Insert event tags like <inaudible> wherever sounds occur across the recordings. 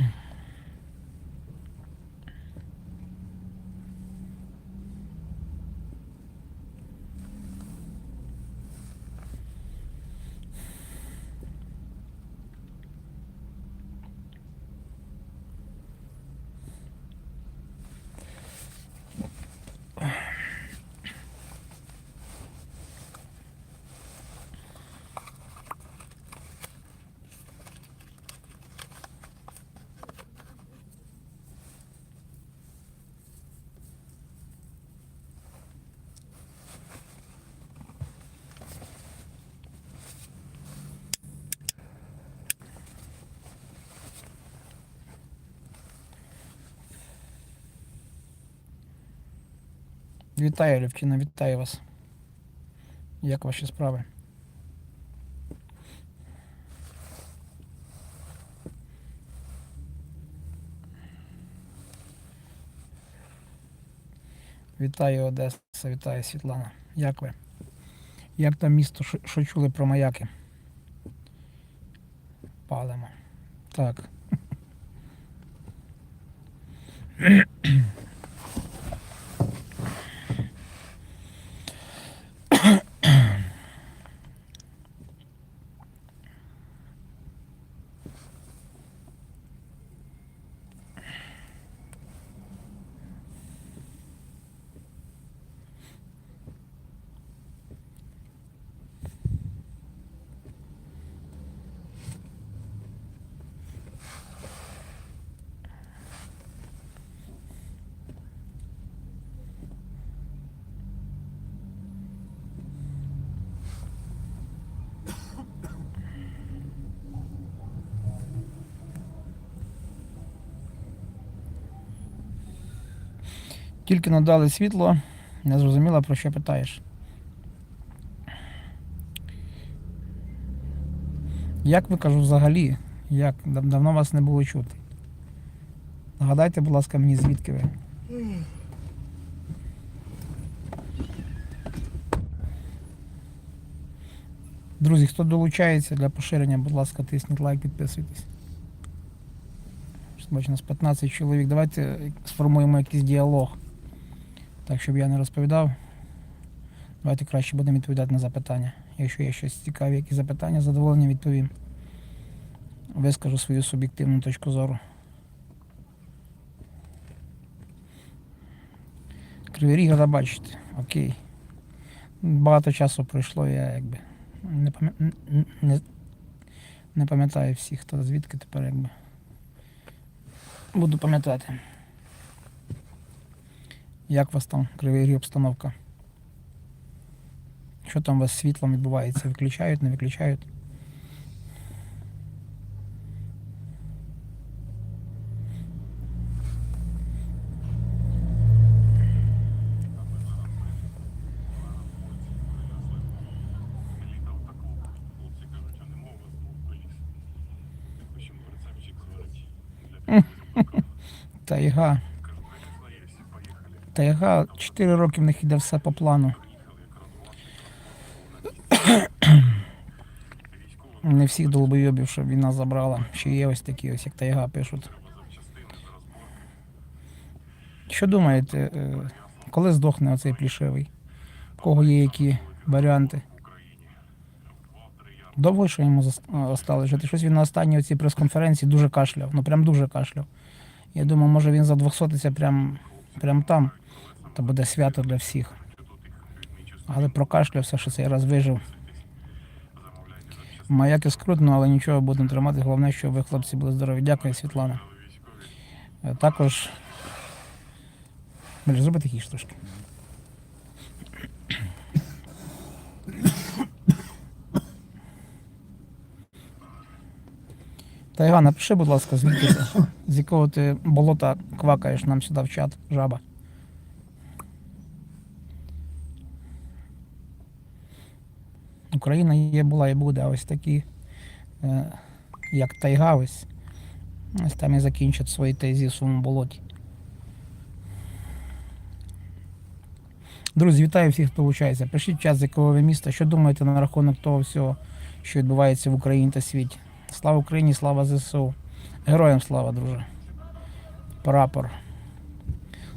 Mm-hmm. Вітаю, Левчина, вітаю вас. Як ваші справи? Вітаю Одеса, вітаю Світлана. Як ви? Як там місто, що чули про маяки? Палимо. Так. Тільки надали світло, не зрозуміла, про що питаєш. Як ви кажу взагалі? Як? Давно вас не було чути. Нагадайте, будь ласка, мені звідки ви. Друзі, хто долучається для поширення, будь ласка, тисніть лайк, підписуйтесь. Бачу, нас 15 чоловік. Давайте сформуємо якийсь діалог. Так, щоб я не розповідав. Давайте краще будемо відповідати на запитання. Якщо є щось цікаві, які запитання, з задоволенням відповім. Вискажу свою суб'єктивну точку зору. Кривий Ріг, бачити. Окей. Багато часу пройшло, я якби не, пам'я... н- н- не... не пам'ятаю всіх, хто звідки тепер якби. Буду пам'ятати. Як у вас там кривий ріг обстановка? Що там у вас з світлом відбувається? Виключають, не виключають? <laughs> Тайга. Конечно, є, 4 роки в них іде все по плану. <clears throat> Не всіх долбойобів, щоб війна забрала. Ще є ось такі, ось як тайга пишуть. Що думаєте, е, коли здохне оцей плішивий? В кого є які варіанти? Довго що йому осталось жити? Щось він на останній оцій прес-конференції дуже кашляв. Ну прям дуже кашляв. Я думаю, може він за 200 прям, прям там. То буде свято для всіх. Але прокашлявся, що цей раз вижив. Маяки скрутно, але нічого будемо тримати. Головне, щоб ви, хлопці, були здорові. Дякую, Світлана. Е, Також. Бля, зроби тихіше трошки. Тайга, напиши, будь ласка, звідки з якого ти болота квакаєш нам сюди в чат, жаба. Україна є, була і буде, а ось такі, е, як тайга, ось, ось там і закінчать свої тезі в своєму болоті. Друзі, вітаю всіх, хто долучається. Пишіть час, з якого ви міста. Що думаєте на рахунок того всього, що відбувається в Україні та світі? Слава Україні, слава ЗСУ. Героям слава, друже. Прапор.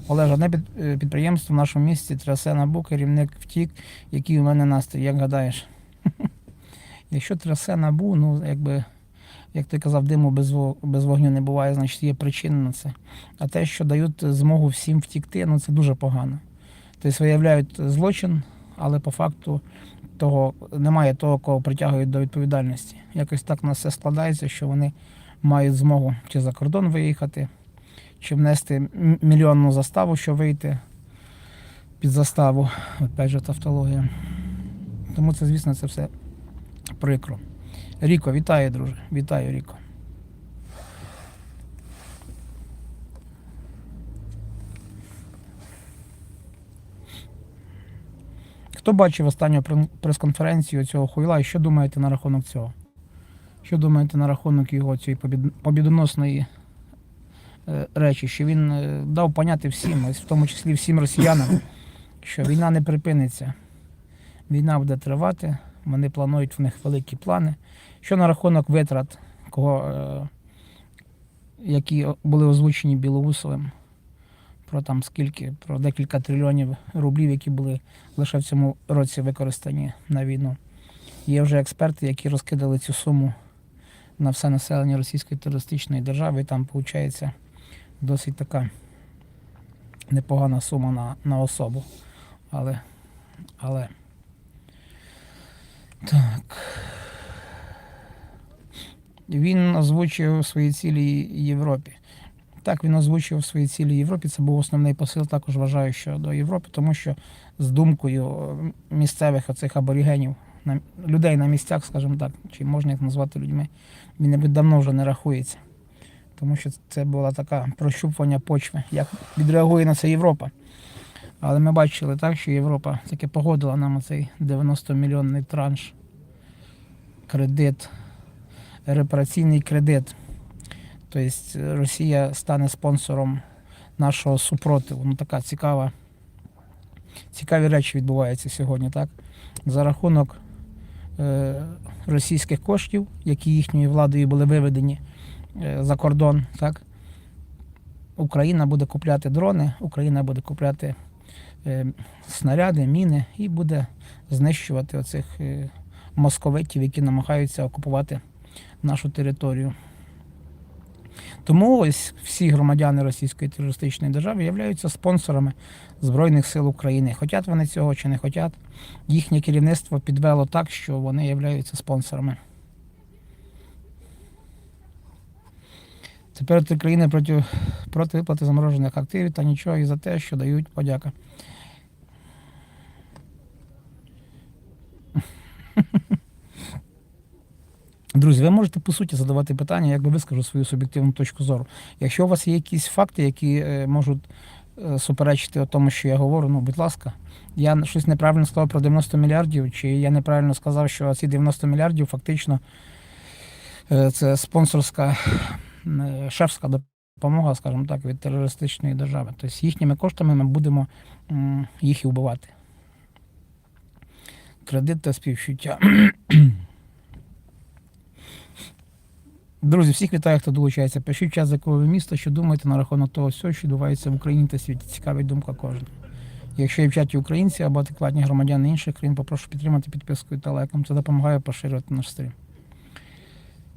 Олеж, одне е, підприємство в нашому місті трясе набу, керівник втік, який у мене настрій, як гадаєш? Якщо трясе набу, ну якби, як ти казав, диму без, вогню не буває, значить є причина на це. А те, що дають змогу всім втікти, ну це дуже погано. Тобто виявляють злочин, але по факту того немає того, кого притягують до відповідальності. Якось так на все складається, що вони мають змогу чи за кордон виїхати, чи внести мільйонну заставу, що вийти під заставу. Опять же, тавтологія. Тому це, звісно, це все прикро. Ріко, вітаю, друже. Вітаю, Ріко. Хто бачив останню прес-конференцію цього хуйла і що думаєте на рахунок цього? Що думаєте на рахунок його цієї побід- побідоносної е, речі, що він е, дав поняти всім, в тому числі всім росіянам, що війна не припиниться. Війна буде тривати, вони планують в них великі плани. Що на рахунок витрат, кого, е, які були озвучені Білоусовим, про там скільки, про декілька трильйонів рублів, які були лише в цьому році використані на війну. Є вже експерти, які розкидали цю суму на все населення Російської терористичної держави, і там виходить досить така непогана сума на, на особу. Але, але. Так. Він озвучив свої цілі Європі. Так, він озвучив свої цілі Європі. Це був основний посил, також вважаю, що до Європи, тому що з думкою місцевих оцих аборігенів, людей на місцях, скажімо так, чи можна їх назвати людьми, він мабуть, давно вже не рахується. Тому що це була така прощупування почви, як відреагує на це Європа. Але ми бачили так, що Європа таки погодила нам цей 90-мільйонний транш, кредит, репараційний кредит. Тобто Росія стане спонсором нашого супротиву. Ну така цікава. Цікаві речі відбуваються сьогодні, так? За рахунок е, російських коштів, які їхньою владою були виведені е, за кордон, так? Україна буде купляти дрони, Україна буде купляти снаряди, міни і буде знищувати оцих е, московитів, які намагаються окупувати нашу територію. Тому ось всі громадяни Російської терористичної держави являються спонсорами Збройних сил України. Хотять вони цього чи не хотять, їхнє керівництво підвело так, що вони являються спонсорами. Тепер три країни проти, проти виплати заморожених активів та нічого і за те, що дають подяка. Друзі, ви можете по суті задавати питання, як би вискажу свою суб'єктивну точку зору. Якщо у вас є якісь факти, які е, можуть е, суперечити тому, що я говорю, ну будь ласка, я щось неправильно сказав про 90 мільярдів, чи я неправильно сказав, що ці 90 мільярдів фактично е, це спонсорська шефська допомога, скажімо так, від терористичної держави. Тобто їхніми коштами ми будемо їх і вбивати. Кредит та співчуття. Друзі, всіх вітаю, хто долучається. Пишіть час, з якого ви міста, що думаєте на рахунок того всього, що відбувається в Україні та світі. Цікавить думка кожного. Якщо є в чаті українці або адекватні громадяни інших країн, попрошу підтримати підпискою та лайком. Це допомагає поширювати наш стрім.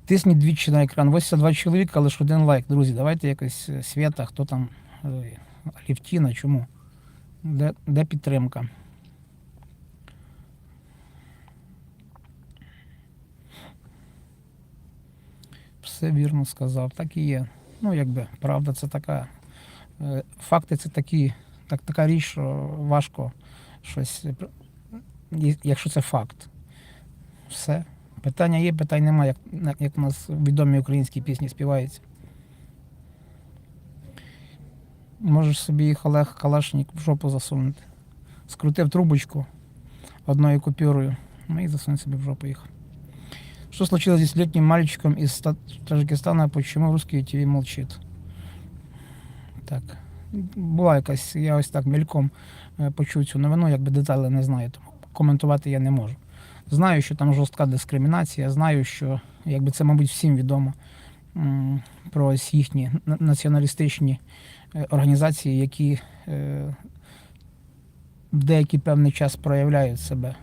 Тисніть двічі на екран. 82 чоловіка, лише один лайк. Друзі, давайте якось е, свята, хто там е, Алівтіна, чому? Де, де підтримка? Все вірно сказав, так і є. Ну, якби, правда, це така. е, Факти це такі, так, така річ, що важко щось. Якщо це факт. Все. Питання є, питань немає, як, як у нас в відомій українській пісні співається. Можеш собі їх Олег Калашник в жопу засунути. Скрутив трубочку одною купюрою, ну і засунь собі в жопу їх. Что случилось с летним мальчиком из Ста- Таджикистана, почему русский ТВ молчит? Так. Була якась, я ось так мельком е, почув цю новину, якби деталі не знаю, тому коментувати я не можу. Знаю, що там жорстка дискримінація, знаю, що якби це, мабуть, всім відомо. про ось їхні націоналістичні е, організації, які е, в деякий певний час проявляють себе.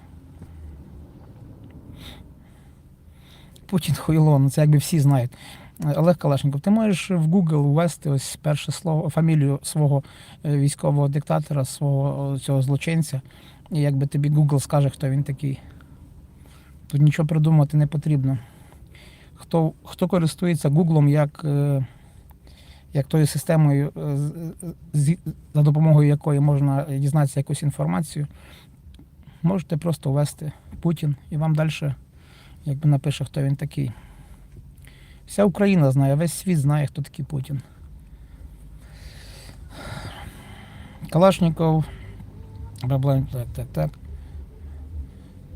Путін хуйло, ну це якби всі знають. Олег Калашников, ти можеш в Google ввести ось перше слово, фамілію свого е, військового диктатора, свого цього злочинця, і якби тобі Google скаже, хто він такий. Тут нічого придумати не потрібно. Хто, хто користується Гуглом як, е, як тою системою, е, за допомогою якої можна дізнатися якусь інформацію, можете просто ввести Путін і вам далі якби напише, хто він такий. Вся Україна знає, весь світ знає, хто такий Путін. Калашніков. Так, так, так.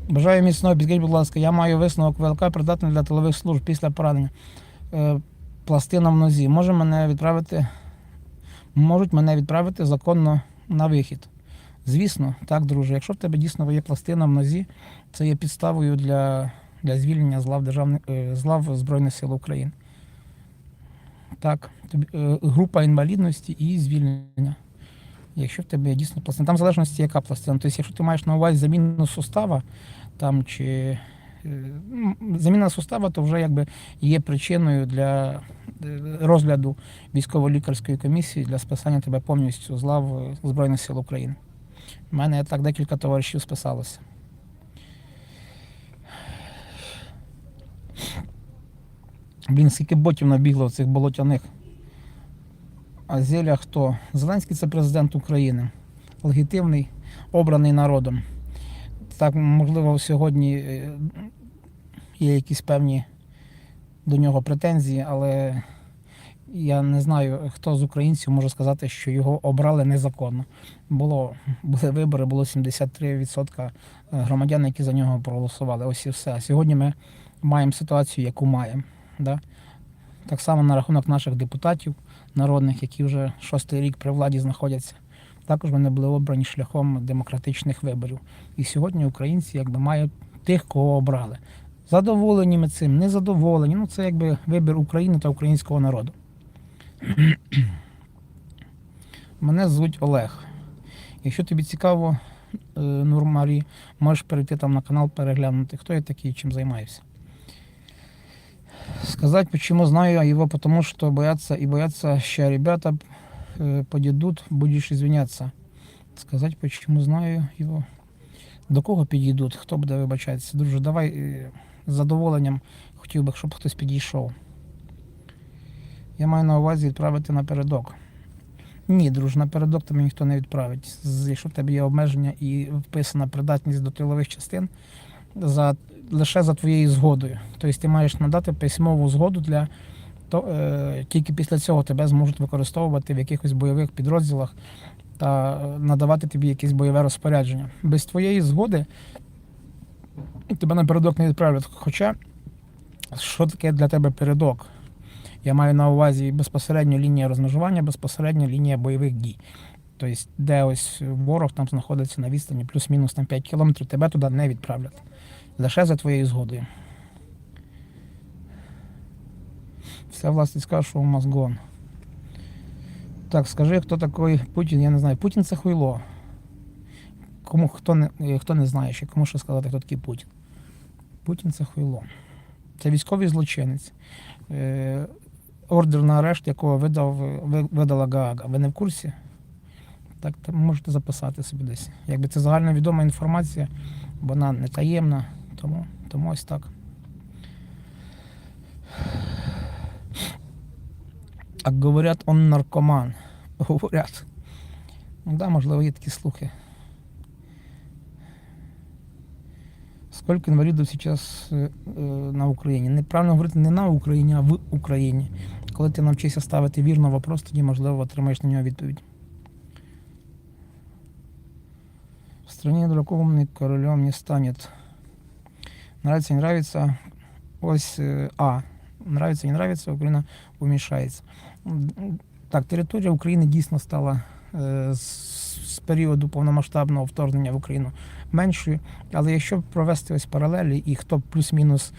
Бажаю міцного, підкажіть, будь ласка, я маю висновок ВЛК придатний для тилових служб після поранення. Е, пластина в нозі. Може мене відправити. Можуть мене відправити законно на вихід. Звісно, так, друже. Якщо в тебе дійсно є пластина в нозі, це є підставою для, для звільнення з лав, державних, е, з лав Збройних сил України. Так, е, група інвалідності і звільнення. Якщо в тебе є дійсно пластина. Там в залежності, яка пластина. Тобто, якщо ти маєш на увазі заміну сустава, там чи е, заміна сустава, то вже якби є причиною для розгляду військово-лікарської комісії для списання тебе повністю з лав Збройних сил України. У мене так декілька товаришів списалося. Блін, скільки ботів набігло в цих болотяних. А Зеля хто? Зеленський це президент України. Легітимний, обраний народом. Так, можливо, сьогодні е, є якісь певні до нього претензії, але я не знаю, хто з українців може сказати, що його обрали незаконно. Було, були вибори, було 73% громадян, які за нього проголосували. Ось і все. Сьогодні ми маємо ситуацію, яку маємо. Да? Так само на рахунок наших депутатів народних, які вже шостий рік при владі знаходяться. Також вони були обрані шляхом демократичних виборів. І сьогодні українці якби мають тих, кого обрали. Задоволені ми цим, незадоволені. Ну це якби вибір України та українського народу. <clears throat> Мене звуть Олег. Якщо тобі цікаво, е, Нурмарі, можеш перейти там на канал, переглянути, хто я такий, чим займаюся. Сказать, почему знаю его, потому что боятся и боятся, что ребята э, подійдуть, будеш извиняться. Сказать, почему знаю його. До кого підійдуть, хто буде вибачатися? Друже, давай з задоволенням хотів би, щоб хтось підійшов. Я маю на увазі відправити напередок. Ні, друже, напередок тебе ніхто не відправить. Якщо в тебе є обмеження і вписана придатність до тилових частин, за, лише за твоєю згодою. Тобто ти маєш надати письмову згоду для то, е, тільки після цього тебе зможуть використовувати в якихось бойових підрозділах та е, надавати тобі якесь бойове розпорядження. Без твоєї згоди тебе на передок не відправлять. Хоча, що таке для тебе передок? Я маю на увазі безпосередньо лінія розмежування, безпосередньо лінія бойових дій. Тобто, де ось ворог там знаходиться на відстані плюс-мінус там 5 кілометрів, тебе туди не відправлять. Лише за твоєю згодою. Все власне скаже, що у мозгон. Так, скажи, хто такий Путін, я не знаю. Путін це хуйло. Кому хто не, е, хто не знає, ще кому що сказати, хто такий Путін. Путін це хуйло. Це військовий злочинець. Е, ордер на арешт, якого видав, е, видала Гаага. Ви не в курсі? Так, можете записати собі десь. Якби це загальновідома інформація, вона не таємна, тому, тому ось так. А говорять, он наркоман. <laughs> Говорять. Ну да, можливо, є такі слухи. Скільки інвалідів зараз е, е, на Україні? Неправильно говорити не на Україні, а в Україні. Коли ти навчишся ставити вірно вопрос, тоді, можливо, отримаєш на нього відповідь. В стране дураком ни королем не станет. Нравится, не нравится. Ось э, А. Нравится, не нравится, Україна умішається. М, Так, територія України дійсно стала з, з періоду повномасштабного вторгнення в Україну меншою. Але якщо провести ось паралелі, і хто плюс-мінус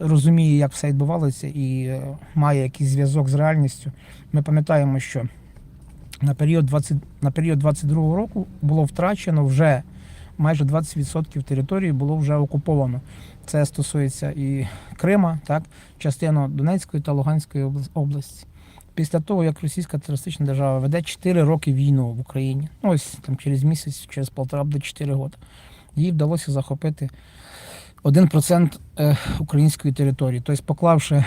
розуміє, як все відбувалося, і е, має якийсь зв'язок з реальністю, ми пам'ятаємо, що на період 20, на період 22 року було втрачено вже майже 20% території було вже окуповано. Це стосується і Крима, так, частину Донецької та Луганської області. Після того, як російська терористична держава веде 4 роки війну в Україні, ну ось там через місяць, через полтора до 4 роки, їй вдалося захопити 1% е, української території. Тобто, поклавши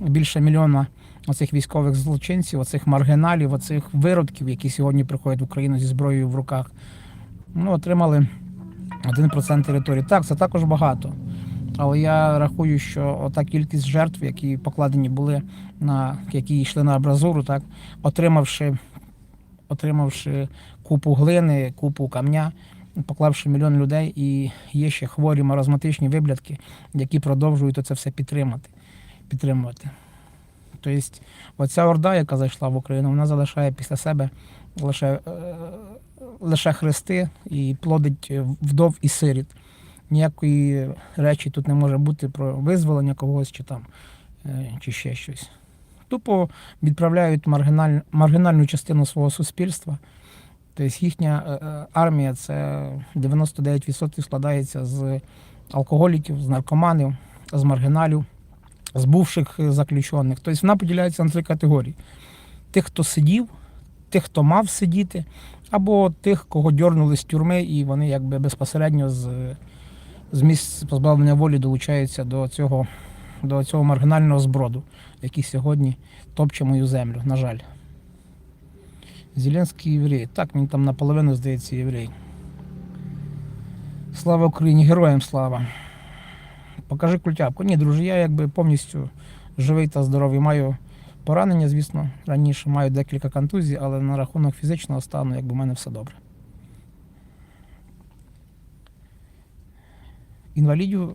більше мільйона оцих військових злочинців, оцих маргіналів, оцих виродків, які сьогодні приходять в Україну зі зброєю в руках, ну, отримали 1% території. Так, це також багато. Але я рахую, що та кількість жертв, які покладені були на які йшли на абразуру, так, отримавши, отримавши купу глини, купу камня, поклавши мільйон людей, і є ще хворі маразматичні виблядки, які продовжують це все підтримати. підтримувати. Тобто, оця орда, яка зайшла в Україну, вона залишає після себе лише, е, лише хрести і плодить вдов і сиріт. Ніякої речі тут не може бути про визволення когось чи там е, чи ще щось. Тупо відправляють маргіналь, маргінальну частину свого суспільства. Тобто їхня е, е, армія це 99% складається з алкоголіків, з наркоманів, з маргіналів, з бувших е, заключених. Тобто вона поділяється на три категорії: тих, хто сидів, тих, хто мав сидіти, або тих, кого дьорнули з тюрми, і вони якби безпосередньо з, з місць позбавлення волі долучаються до цього, до цього маргінального зброду, який сьогодні топче мою землю, на жаль. Зеленський єврей. Так, він там наполовину, здається, єврей. Слава Україні, героям слава. Покажи культяпку. Ні, друже, я якби повністю живий та здоровий. Маю поранення, звісно, раніше маю декілька контузій, але на рахунок фізичного стану, якби в мене все добре. Інвалідів,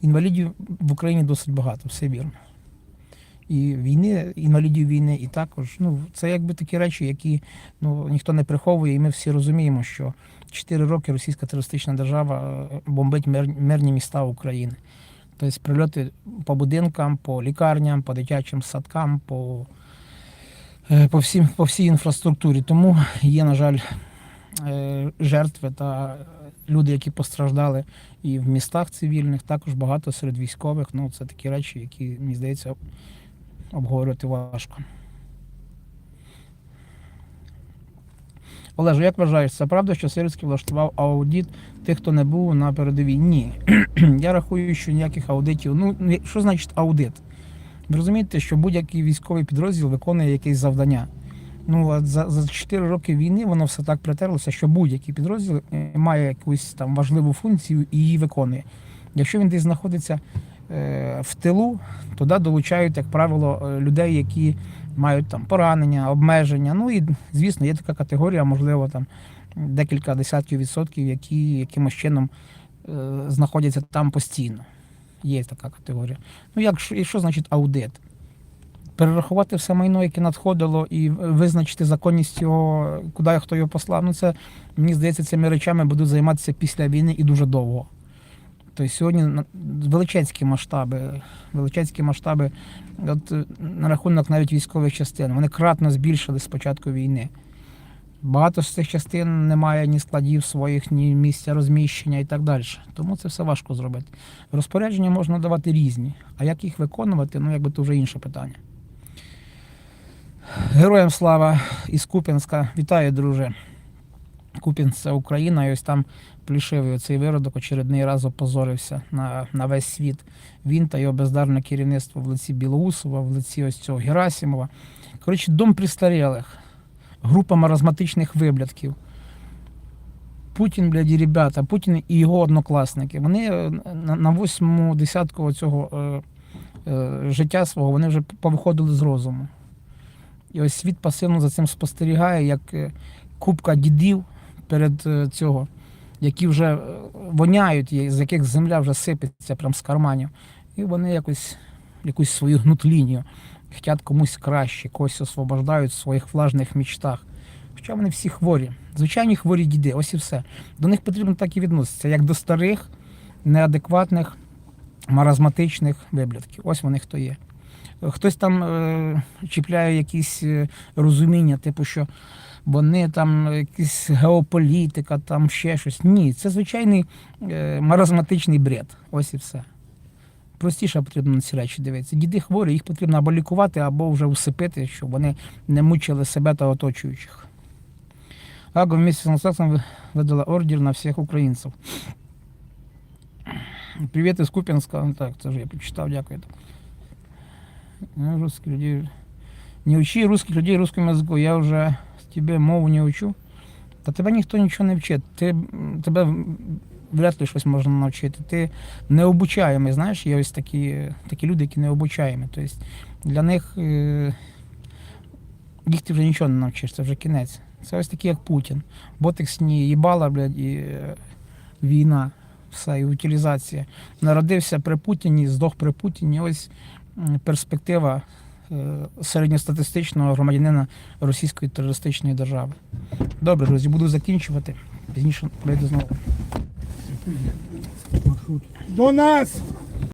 інвалідів в Україні досить багато, все вірно. І війни, інвалідів війни, і також, ну, це якби такі речі, які ну, ніхто не приховує, і ми всі розуміємо, що 4 роки російська терористична держава е, бомбить мирні міста України. Тобто прильоти по будинкам, по лікарням, по дитячим садкам, по, е, по, всім, по всій інфраструктурі. Тому є, на жаль, е, жертви та люди, які постраждали і в містах цивільних, також багато серед військових. Ну, це такі речі, які, мені здається, обговорювати важко. Олеже, як вважаєш, це правда, що Сирський влаштував аудит тих, хто не був на передовій? Ні. <clears throat> Я рахую, що ніяких аудитів. Ну, що значить аудит? Ви розумієте, що будь-який військовий підрозділ виконує якесь завдання. Ну, а за, за 4 роки війни воно все так притерлося, що будь-який підрозділ е, має якусь там важливу функцію і її виконує. Якщо він десь знаходиться е, в тилу, туди долучають, як правило, е, людей, які мають там поранення, обмеження. Ну і звісно, є така категорія, можливо, там декілька десятків відсотків, які якимось чином е, знаходяться там постійно. Є така категорія. Ну, як і що значить аудит? Перерахувати все майно, яке надходило, і визначити законність його, куди хто його послав. Ну, це мені здається, цими речами будуть займатися після війни і дуже довго. Тобто сьогодні величезні масштаби, величезні масштаби, от на рахунок навіть військових частин, вони кратно збільшили з початку війни. Багато з цих частин немає ні складів своїх, ні місця розміщення і так далі. Тому це все важко зробити. Розпорядження можна давати різні, а як їх виконувати, ну якби то вже інше питання. Героям слава із Куп'янська. Вітаю, друже. Куп'янськ це Україна, і ось там плішивий оцей виродок очередний раз опозорився на, на весь світ. Він та його бездарне керівництво в лиці Білоусова, в лиці ось цього Герасимова. Коротше, дом престарілих, група маразматичних виблядків. Путін, блядь, і ребята, Путін і його однокласники. Вони е, на, восьмому десятку цього е, е, життя свого вони вже повиходили з розуму. І ось світ пасивно за цим спостерігає, як е, купка дідів перед е, цього, які вже е, воняють, з яких земля вже сипеться прям з карманів. І вони якось якусь свою гнут лінію, хочуть комусь краще, когось освобождають в своїх влажних мічтах. Хоча вони всі хворі. Звичайні хворі діди, ось і все. До них потрібно так і відноситися, як до старих, неадекватних, маразматичних виблядків. Ось вони хто є. Хтось там е, чіпляє якісь е, розуміння, типу, що вони там якісь геополітика, там ще щось. Ні, це звичайний е, маразматичний бред. Ось і все. Простіше потрібно на ці речі дивитися. Діди хворі, їх потрібно або лікувати, або вже усипити, щоб вони не мучили себе та оточуючих. Гага вместе з Насаксом видала ордер на всіх українців. Привіт із Куп'янська. Ну, Так, це вже я почитав, дякую. Ну, Русских людей. Не учи русских людей русскому язику. Я вже тебе мову не учу. Та тебе ніхто нічого не вчить. Ти, тебе вряд ли щось можна навчити. Ти необучаємий, знаєш, є ось такі, такі люди, які необучаємі. Тобто для них їх ти вже нічого не навчиш, це вже кінець. Це ось такі, як Путін. Ботексні, їбала, блядь, і е, війна, все, і утилізація. Народився при Путіні, здох при Путіні. Ось перспектива е, середньостатистичного громадянина російської терористичної держави. Добре, друзі, буду закінчувати. Пізніше прийду знову. До нас